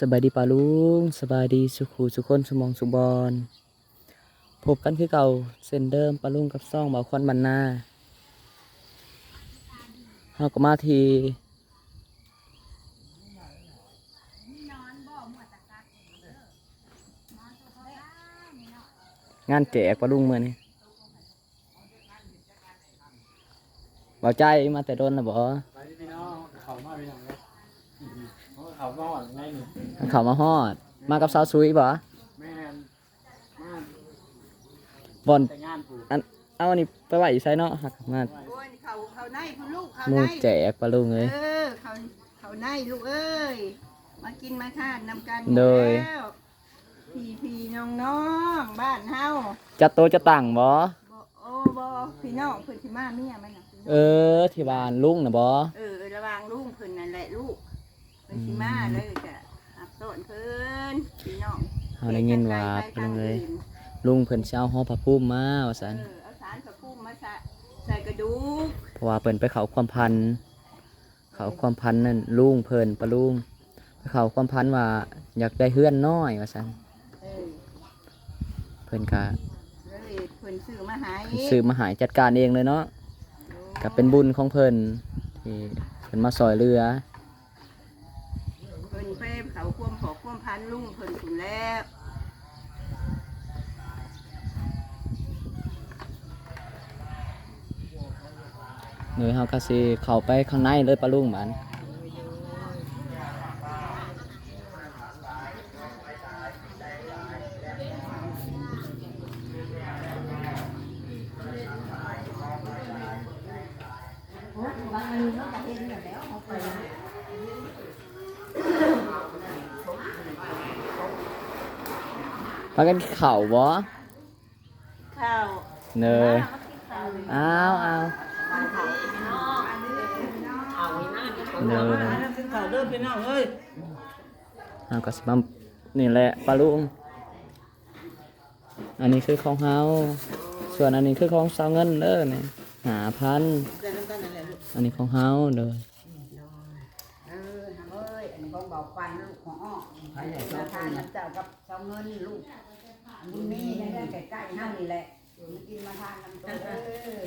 สบายดีปาลุงสบายดีสุขูสุคนสมองสุบอนพบกันคือเก่าเส้นเดิมปาลุงกับซ่องเบาควันบันนาเฮาก็มาทีงานแจกปาลุงเมื่อนี้เบาใจมาแต่โดนนะบ่ไปพี่น้อ เขามาพี่น้องเลยเขามาหวังไงนี่เขามาฮอด มากับสาวซุยบ่แม่นมาบอลแต่งงานผูกอันเอาอันนี้ไปไหวอยู่ไซเนาะหักมาโอ้ยเขาเขาในคุณลูกเขาหมูในแจกปลาลุงเลย เออเขาเขาในลูกเอ้ยมากินมาทานนำกันโดย แล้วพี่พี่น้องน้องๆบ้านเฮาจะโตจะตั้งบ่บ่โอ้บ่พี่น้องเพิ่นสิมาเมียมันน่ะพี่น้งเออที่บ้านลุงนะบ่เออระวังลูกเพิ่นนั่นแหละลูกเพิ่น สิมาเลยก็อับต้นเพิ่นพี่น้องเฮาได้ยินว่าปลาลุงเลย ลุงเพิ่นสิเอาห่อผ้าพุ่มมาว่าซั่นอเอาสารพระภูมิมาใส่ใส่กระดูกเพราะว่าเพิ่นไปเขาความพันธุ์เขาความพันธุ์นั่นลุงเพิ่นปลาลุงไปเขาความพันธุ์ว่าอยากได้เฮือนน้อยว่าซั่นเออเพิ่นก็เลยเพิ่นซื้อมาให้เพิ่นซื้อมาใหายจัดการเองเลยเนาะก็เป็นบุญของเพิ่นที่เพิ่นมาซอยเรือ ไปเขาควมขอควมพันลุ่งเพิ่นถึงแล้วโดยเฮาก็สิเข้าไปข้างในเลยปลาลุงบันพา กันเข่าวบ่ข้าวเนยอ้าวอ้าวเนยเขาเริ่มพี่น้องเอ้ยอ้าวก็สิมานี่แหละปลาลุงอันนี้คือของเฮาส่วนอันนี้คือของสาวเงินเด้อเนี่ยหาพันอันนี้ของเฮาเด้อเออเอ้ยอันนี้ของบอกฟันลูกของอ้อมาทานน้ำเจ้ากับเจ้าเงินลูก บุญมีในเรื่องใกล้ๆเฮานี่แหละมากินมาทานน้ำตัวเออ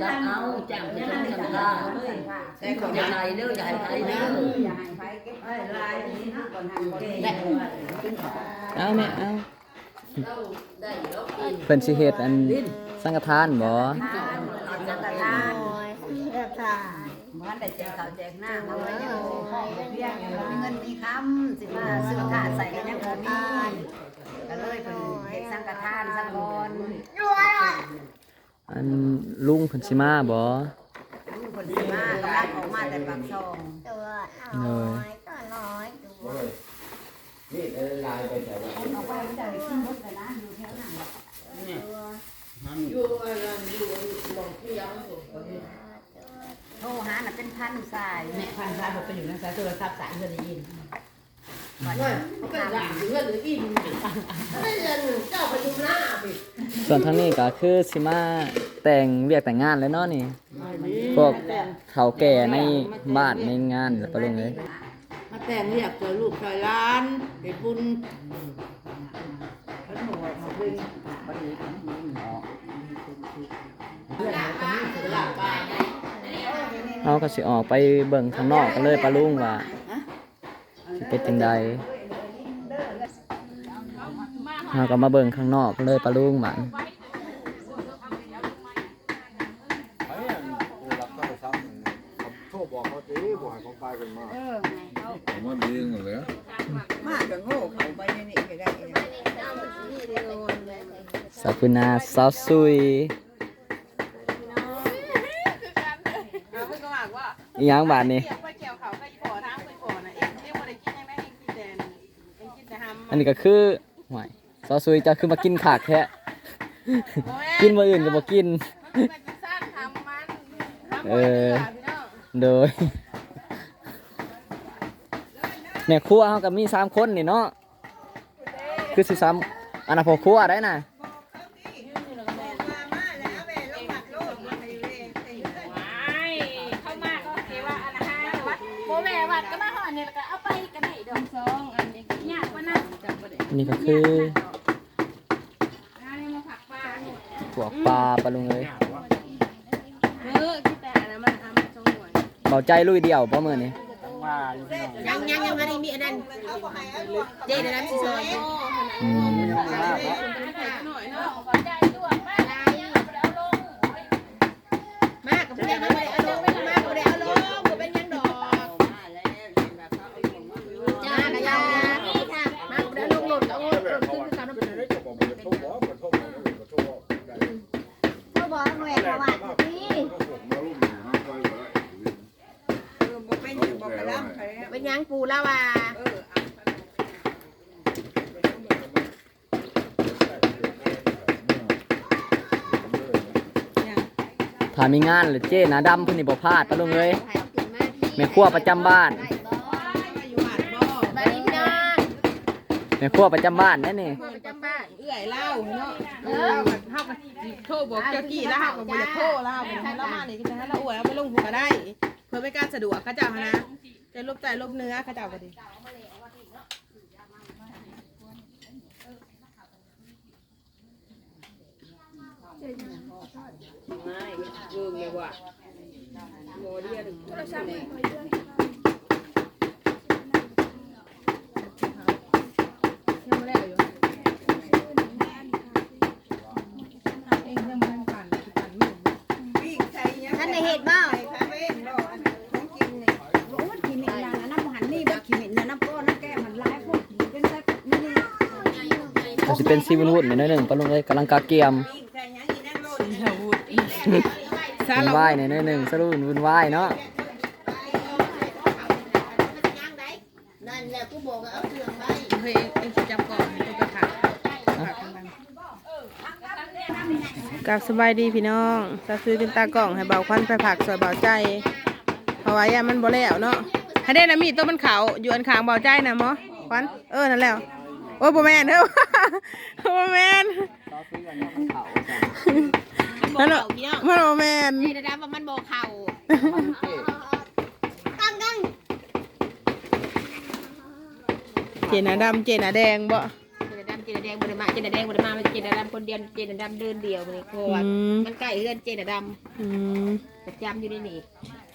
จะเอาจังจะต้องทำได้แต่ของใหญ่เด้อใหญ่ไปเด้อให้ไฟเก็บไว้ลายนี้นะก่อนหันก่อนได้เอาแม่เอาเพิ่นสิเฮ็ดอันสังฆทานบ่ทานจังกะทานเลือกทานเหมือนแต่แจกข้าวแจกน้ำเอาไว้ยังมีเงินมีคำสิมาซื้อผ้าใส่กันยังบ่มี ก็เลยเป็นเฮ็ดสังกะทานสังกอนอันลุงเพิ่นสิมาบ่ลูกคนสิมากำลังออกมาแต่ปากซองตัวเนน้อยยตัวน้อยตัวเอาไปมันจะได้กินหมดเลยนะอยู่แถวนั้นอยู่อะไรอยู่มองที่ยังโทรหาน่ะเป็นพันสายแม่พันธะผมไปอยู่ในสายโทรศัพท์สายเงินได้ยินก่อนว่า เขาเป็นหลานเงินหรืออินไม่เงินเจ้าไปดูหน้าไปส่วนทางนี้ก็คือสิมาแต่งเรียกแต่งงานเลยเนาะนี่พวกเขาแก่ในบ้านในงานปลาลุงเลยมาแต่งเรียกตัวลูกชายล้านไปปุ้นเขาบอกว่าเพิ่นพอดีของมึงหลับปลาหลับปลาเขาก็สิออกไปเบิ่งข้างนอกกันเลยปลาลุงว่าสิเป็นจังใด เขาก็มาเบิ่งข้างนอกกันเลยปลาลุงบันไอ้อันกูรับโทรศัพท์โทรบอกเขาตีบอกให้เขาไปกันมาเออไงเขาผมว่าเลี้ยงหมดแล้วมาก็โง่เขาไปในนี่ก็ได้สาวปุนาสาวซุยอีหยังบาดนี่เกี่ยวไปเกี่ยวเขาก็อีพอทางไปพอนะเองเรียกว่าได้กินยังไงเองกินแต่เองกินแต่หำอันนี้ก็คือห่วย สาวซุยจะคือมากินขากแท้กินมื้ออื่นก็บ่กินมันเป็นกินซ่านหำมันหำเอมันอพี่น้องโดยแม่ครัวเฮาก็มีสามคนนี่เนาะ คือสิซ้ำอันน่ะพ่อครัวได้น่ะเข้ามาก็เทว่าอันนะฮะวัดโมแม่วัดก็มาหอดเนี่ยแล้วก็เอาไปกันไหนดอกซอนี่ก็คือ พวกปลาปลาลุงเลยเออที่แต่อันนั้นมันทำมันสองหน่วยเบาใจลุยเดียวป่ะมือนี้มาอยู่พี่น้องยังยังยังอันนี้มีอันนั้นเจ๊ในนั้นสิซอยอืมมาแล้วหน่อยเนาะมากกับเพื่อนมาเลยเอาลงมากกับเลยเอาลงบ่เป็นยังดอกจ้ากะยานี่ค่ะมากกับเลยลงหล่นกับโอ้ยหล่นขึ้นคือกัน เป็นได้จะบอกมันทุบบ่มันทุบบ่มันทุบบ่ได้ เขาบอกหน่วยประวัติที่ เป็นยังปูแล้วว่า ถ้ามีงานหรือเจ้หนาดำเพิ่นนี่บ่พลาดป่ะลุงเลยแม่ครัวประจำบ้านบารีพี่น้องแม่ครัวประจำบ้านนั่นนี่ประจำบ้านเอื่อยเล่าเนาะเออเฮาก็โทรบอกเจ้ากี้แล้วเฮาก็บ่ได้โทรแล้วเฮาก็ให้เรามานี่ก็จะให้เราอวยเอาไปลงหัวได้ เพื่อไม่การสะดวกเขาเจ้าหั้นนะจะลบใจลบเนื้อเขาเจ้าก็ดี ยังไม่ได้อยู่เองยังไม่ผ่านผ่านมือท่านในเหตุบ้าก็สิเป็นซีวินวูดนิดหน่อยหนึงป่ะลุงเลยกำลังกาเกียม วุ่นเราวายหน่อยหนึงสรุปวุ่นวายเนาะนั่นแหละกูบอกเอาเครื่องไว้เฮ้ยเองสิจับก่อนตัวกระถางกับสบายดีพี่น้องจะซื้อเป็นตากล่องให้เบาควันไปผักสวยเบาใจเพราะว่าย่ามันบ่แล้วเนาะให้ได้นะมีดตัวมันขาวอยู่อันขางเบาใจนะหมอควันเออนั่นแล้วโอ้ยบ่แม่นเด้อบ่แม่น มันบ่มันบ่แม่นนี่นะว่ามันบอกเข่าเจน่ะดำเจน่ะแดงบ่เจนดำเจนแดงบริมาเจนแดงบริมาเจนดำคนเดียวเจนดำเดินเดียวเลยเพราะว่าอืมมันใกล้เฮือนเจนดอืมำประจำอยู่ในนี่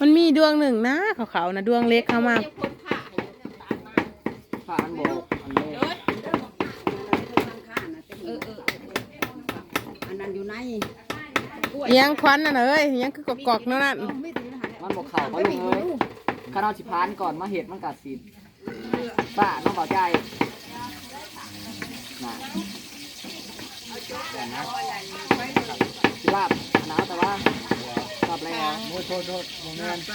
มันมีดวงหนึ่งนะขาวๆนะดวงเล็กเข้ามายังคนผ่าอยู่ผ่านบอกอันนี้เออเอออันนั้นอยู่ใน ยังควันน่ะเอ้ยยังคือกอกๆนั่นน่ะมันบอกเข่าป่ะลุงเลยข้าเอาสิพานก่อนมาเห็ดมันกัดสิป้าน้องเบาใจน่ะสิลาบหนาวแต่ว่าลาบแล้วโมโทษโทษโมเมนต์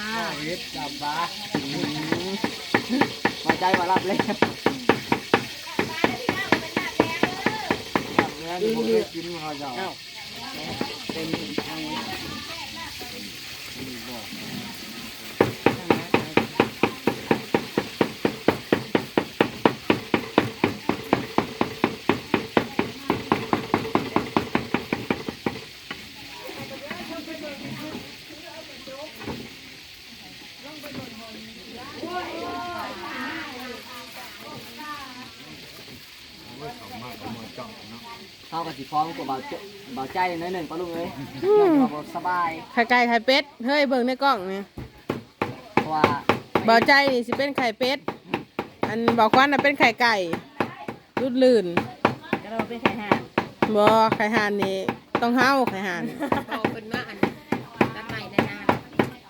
เฮ็ดจับปลาเบาใจว่าลาบแล้วจับเนื้อนี่ผมได้กินมาเจ้า เากับสีฟ้องกับเบาใจเบาใจน้อยหนึ่งปะลุงเอ้ยสบายไข่ไก่ไข่เป็ด เฮ้ยเบิ่งในกล้องนี่เพราะว่าเบาใจนี่สิเป็นไข่เป็ด อันบอกควันน่ะเป็นไข่ไก่รุดลื่นเราเป็นไข่ห่านบ่ไข่ห่านนี่ต้องเฮาไข่ห่านพอเป็นมาอันตัดใหม่นาน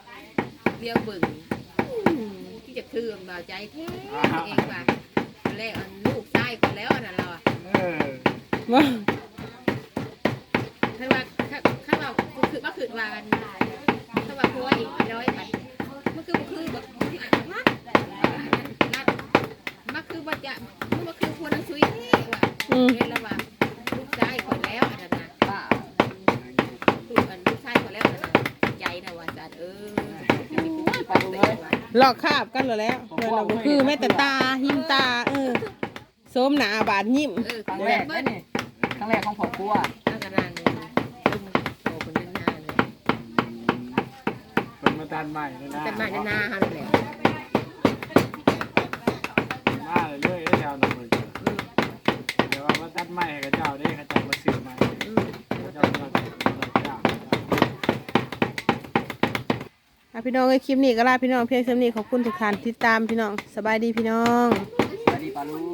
ๆเรียวบึ่งที่จะคือเบาใจแท้เองว่าแล้วลูกชายคนแล้วน่ะเราเออ บ่ ถ้าว่าถ้าว่าคือว่าคือว่าถ้าว่าพัวอีกร้อยพันมันคือคือแบบมันคือว่าจะมันคือพัวนังซุยว่าเรียนระหว่าลูกชายคนแล้วอันนั้นนะป้าลูกอันลูกชายคนแล้วอันนั้นใจนะว่าจัดเออหลอกคาบกันแล้วแหล้วเพิ่นน่ะบ่คือแม่แต่ตาหิมตาเออโสมหนาบาดยิ้มเออครั้งแรกครั้งแรกของผมครัว ตันใหม่เลยนะแต่มานานๆฮะเลยมาเลยเลยแล้วแถวนั้นเลยใหม่กับเจ้าได้เขาเจ้ามาซื้อใหม่เจ้าก็เจ้าอะพี่น้องเอ้ยคลิปนี้ก็ลาพี่น้องเพียงเท่านี้ขอบคุณทุกท่านที่ตามพี่น้องสบายดีพี่น้อง สวัสดีปาลุง